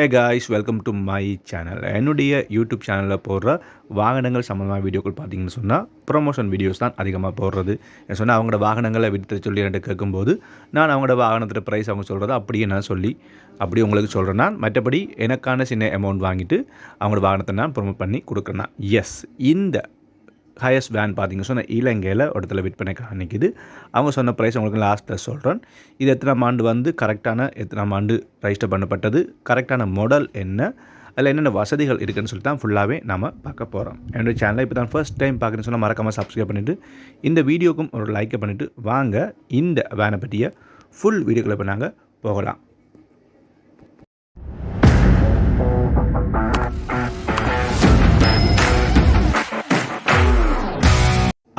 Hey guys welcome to my channel என்னுடைய YouTube சேனலில் போடுற வாகனங்கள் சம்மந்தமான வீடியோக்கள் பார்த்தீங்கன்னு சொன்னால் ப்ரொமோஷன் வீடியோஸ் தான் அதிகமாக போடுறது. என்ன சொன்னால் அவங்களோட வாகனங்களை விடுத்து சொல்லி என்கிட்ட கேட்கும்போது நான் அவங்களோட வாகனத்தோட ப்ரைஸ் அவங்க சொல்கிறத அப்படியே நான் சொல்லி அப்படி உங்களுக்கு சொல்கிறேன் நான் மற்றபடி எனக்கான சின்ன அமௌண்ட் வாங்கிட்டு அவங்களோட வாகனத்தை நான் ப்ரொமோட் பண்ணி கொடுக்குறேன். எஸ் இந்த ஹையஸ்ட் வேன் பார்த்தீங்க சொன்னால் இலங்கையில் ஒரு இடத்துல விற்பனைக்காக நிற்கிது அவங்க சொன்ன ப்ரைஸ் உங்களுக்கு லாஸ்ட்டில் சொல்கிறேன் இது எத்தனாம் ஆண்டு வந்து கரெக்டான எத்தனாம் ஆண்டு ரெஜிஸ்டர் பண்ணப்பட்டது? கரெக்டான மாடல் என்ன? அதில் என்னென்ன வசதிகள் இருக்குதுன்னு சொல்லி தான் ஃபுல்லாகவே நம்ம பார்க்க போகிறோம் என்னுடைய சேனலை இப்போ தான் ஃபர்ஸ்ட் டைம் பார்க்குறேன்னு சொன்னால் மறக்காமல் சப்ஸ்கிரைப் பண்ணிவிட்டு இந்த வீடியோக்கும் ஒரு லைக்கை பண்ணிவிட்டு வாங்க. இந்த வேனை பற்றிய ஃபுல் வீடியோக்களை இப்போ நாங்கள் போகலாம்.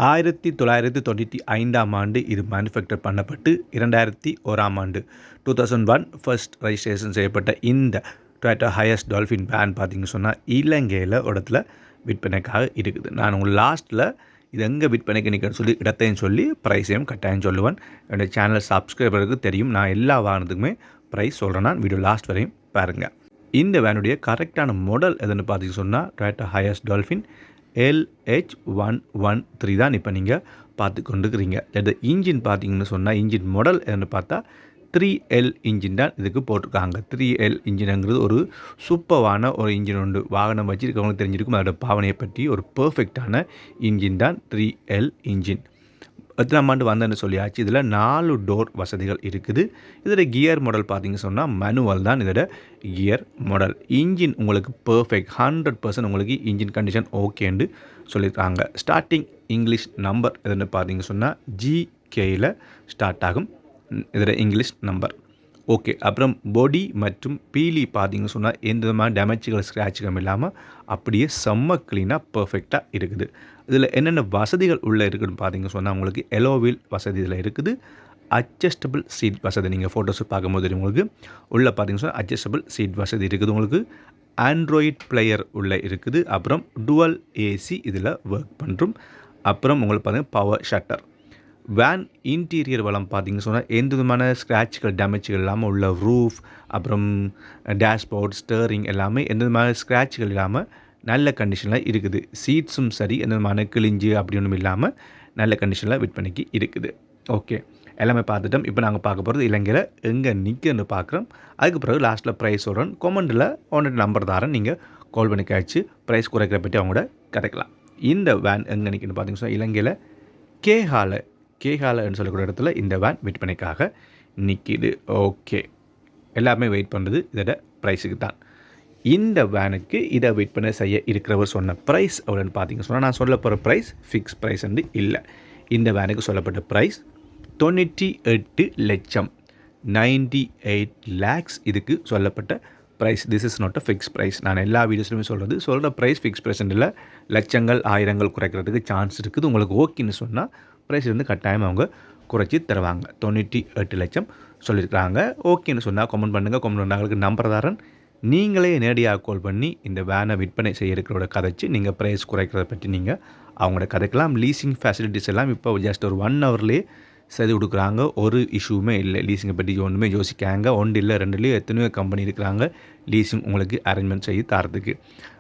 ஆயிரத்தி தொள்ளாயிரத்தி தொண்ணூற்றி ஐந்தாம் ஆண்டு இது மேனுஃபேக்சர் பண்ணப்பட்டு இரண்டாயிரத்தி ஓராம் ஆண்டு. Two thousand one first registration செய்யப்பட்ட இந்த டொயட்டோ ஹையஸ்ட் டால்ஃபின் பேன் பார்த்தீங்கன்னு சொன்னால் இலங்கையில் இடத்துல விற்பனைக்காக இருக்குது. நான் உங்கள் லாஸ்ட்டில் இது எங்கே விற்பனைக்கு நிற்கன்னு சொல்லி இடத்தையும் சொல்லி ப்ரைஸையும் கட்டாயம் சொல்லுவேன். என்னுடைய சேனல் சப்ஸ்கிரைபருக்கு தெரியும். நான் எல்லா வாகனத்துக்குமே ப்ரைஸ் சொல்கிறேன் நான் வீடியோ லாஸ்ட் வரையும் பாருங்கள் இந்த வேனுடைய கரெக்டான மாடல் எதுன்னு பார்த்தீங்கன்னு சொன்னால் Toyota Hiace Dolphin LH one one three தான் இப்போ நீங்கள் பார்த்து கொண்டுக்கிறீங்க இந்த இன்ஜின் பார்த்தீங்கன்னு சொன்னால் இன்ஜின் மாடல் என்னென்னு பார்த்தா த்ரீ எல் இன்ஜின் தான் இதுக்கு போட்டிருக்காங்க. த்ரீ எல் இன்ஜினுங்கிறது ஒரு சூப்பரான ஒரு இன்ஜின் உண்டு. வாகனம் வச்சுருக்கவங்களுக்கு தெரிஞ்சிருக்கும். அதோட பாவனையை பற்றி ஒரு பர்ஃபெக்டான இன்ஜின் தான் த்ரீ எல் இன்ஜின் எத்தனாம் ஆண்டு வந்தேன்னு சொல்லியாச்சு. இதில் நாலு டோர் வசதிகள் இருக்குது. இதோட கியர் மாடல் பார்த்தீங்க சொன்னால் மேனுவல் தான் இதோட கியர் மாடல். இன்ஜின் உங்களுக்கு பர்ஃபெக்ட் ஹண்ட்ரட் பர்சன்ட் உங்களுக்கு இன்ஜின் கண்டிஷன் ஓகேன்னு சொல்லியிருக்காங்க. ஸ்டார்டிங் இங்கிலீஷ் நம்பர் எதுன்னு பார்த்தீங்க சொன்னால் ஜிகேயில் ஸ்டார்ட் ஆகும். இதோட இங்கிலீஷ் நம்பர் ஓகே. அப்புறம் பொடி மற்றும் பீலி பார்த்தீங்கன்னு சொன்னால் எந்த விதமான டேமேஜ்கள் ஸ்க்ராட்சுகளும் இல்லாமல் அப்படியே செம்ம க்ளீனாக பர்ஃபெக்டாக இருக்குது. இதில் என்னென்ன வசதிகள் உள்ளே இருக்குதுன்னு பார்த்தீங்கன்னு சொன்னால் உங்களுக்கு எலோவில் வசதி இதில் இருக்குது. அட்ஜஸ்டபிள் சீட் வசதி நீங்கள் ஃபோட்டோஸ் பார்க்கும்போது உங்களுக்கு. உள்ளே பார்த்தீங்க சொன்னால் அட்ஜஸ்டபிள் சீட் வசதி இருக்குது உங்களுக்கு. ஆண்ட்ராய்ட் பிளேயர் உள்ளே இருக்குது. அப்புறம் டுவல் ஏசி இதில் ஒர்க் பண்ணுறோம் அப்புறம் உங்களுக்கு பார்த்தீங்கன்னா பவர் ஷட்டர் வேன் இன்டீரியர் வளம் பார்த்திங்க சொன்னால் எந்த விதமான ஸ்க்ராட்சுகள் டேமேஜ்கள் இல்லாமல் உள்ள ரூஃப் அப்புறம் டேஷ்போர்ட் ஸ்டேரிங் எல்லாமே எந்த விதமான ஸ்க்ராட்ச்கள் இல்லாமல் நல்ல கண்டிஷனில் இருக்குது. சீட்ஸும் சரி எந்த விதமான கிழிஞ்சு அப்படி ஒன்றும் இல்லாமல் நல்ல கண்டிஷனில் விற்பனைக்கு இருக்குது. ஓகே எல்லாமே பார்த்துட்டோம். இப்போ நாங்கள் பார்க்க போகிறது இலங்கையில் எங்கே நிற்கன்னு பார்க்குறோம். அதுக்கு பிறகு லாஸ்ட்டில் ப்ரைஸ் சொல்கிறோம் கொமெண்டில் ஒன்று நம்பர் தாரன். நீங்கள் கால் பண்ணி கழிச்சு ப்ரைஸ் குறைக்கிற பற்றி அவங்களோட கதைக்கலாம். இந்த வேன் எங்கே நிற்குன்னு பார்த்தீங்கன்னா இலங்கையில் கேஹால கேஹாலன்னு சொல்லக்கூடிய இடத்துல இந்த வேன் விற்பனைக்காக நிற்கிது ஓகே எல்லாமே வெயிட் பண்ணுறது இதோட ப்ரைஸுக்கு தான். இந்த வேனுக்கு இதை விற்பனை செய்ய இருக்கிறவர் சொன்ன ப்ரைஸ் எவ்வளோன்னு பார்த்தீங்க சொன்னால் நான் சொல்ல போகிற ப்ரைஸ் ஃபிக்ஸ் ப்ரைஸ் வந்து இல்லை. இந்த வேனுக்கு சொல்லப்பட்ட ப்ரைஸ் தொண்ணூற்றி எட்டு லட்சம். நைன்டி எயிட் லேக்ஸ் இதுக்கு சொல்லப்பட்ட price this is not a fix price நான் எல்லா வீடியோஸ்லையுமே சொல்கிறது சொல்கிற ப்ரைஸ் ஃபிக்ஸ் ப்ரைஸ் இல்லை. லட்சங்கள் ஆயிரங்கள் குறைக்கிறதுக்கு சான்ஸ் இருக்குது. உங்களுக்கு ஓகேன்னு சொன்னால் ப்ரைஸ் வந்து கட்டாயம் அவங்க குறைச்சி தருவாங்க. தொண்ணூற்றி எட்டு லட்சம் சொல்லியிருக்கிறாங்க. ஓகேன்னு சொன்னால் கமெண்ட் பண்ணுங்கள் கமெண்ட் பண்ணாங்களுக்கு நம்பரதாரன் நீங்களே நேரடியாக கால் பண்ணி இந்த வேனை விற்பனை செய்ய கதைச்சு நீங்கள் ப்ரைஸ் குறைக்கிறத பற்றி நீங்கள் அவங்களோட கதைக்கலாம். லீசிங் ஃபெசிலிட்டிஸ் எல்லாம் இப்போ ஜஸ்ட் ஒரு ஒன் ஹவர்லேயே செய்து கொடுக்குறாங்க. ஒரு இஷ்யூமே இல்லை. லீசிங்கை பற்றி ஒன்றுமே யோசிக்காங்க. ஒன்று இல்லை ரெண்டுலேயும் எத்தனையோ கம்பெனி இருக்கிறாங்க. லீசிங் உங்களுக்கு அரேஞ்ச்மெண்ட் செய்ய தரத்துக்கு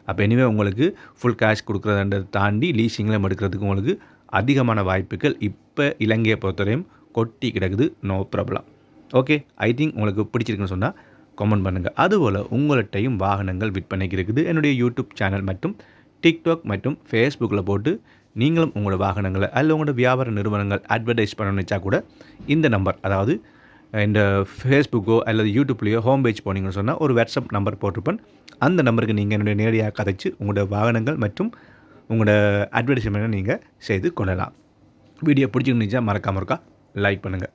அப்போ இனிமேல் உங்களுக்கு ஃபுல் கேஷ் கொடுக்குறதுன்றதை தாண்டி லீசிங்கில் எடுக்கிறதுக்கு உங்களுக்கு அதிகமான வாய்ப்புகள் இப்போ இலங்கையை பொறுத்தவரையும் கொட்டி கிடக்குது. No problem okay I think உங்களுக்கு பிடிச்சிருக்குன்னு சொன்னால் கமெண்ட் பண்ணுங்கள் அதுபோல் உங்கள்கிட்டையும் வாகனங்கள் விற்பனைக்கு இருக்குது. என்னுடைய யூடியூப் சேனல் மற்றும் டிக்டாக் மற்றும் ஃபேஸ்புக்கில் போட்டு நீங்களும் உங்களோட வாகனங்களை அல்ல உங்களோட வியாபார நிறுவனங்கள் அட்வர்டைஸ் பண்ண கூட இந்த நம்பர் அதாவது இந்த ஃபேஸ்புக்கோ அல்லது யூடியூப்லேயோ ஹோம் பேஜ் போனீங்கன்னு சொன்னால் ஒரு வாட்ஸ்அப் நம்பர் போட்டிருப்பேன். அந்த நம்பருக்கு நீங்கள் என்னுடைய நேரடியாக கதைச்சு உங்களோட வாகனங்கள் மற்றும் உங்களோட அட்வர்டைஸ்மெண்ட்டை நீங்கள் செய்து கொள்ளலாம். வீடியோ பிடிச்சிருந்துச்சா மறக்காம இருக்கா? லைக் பண்ணுங்கள்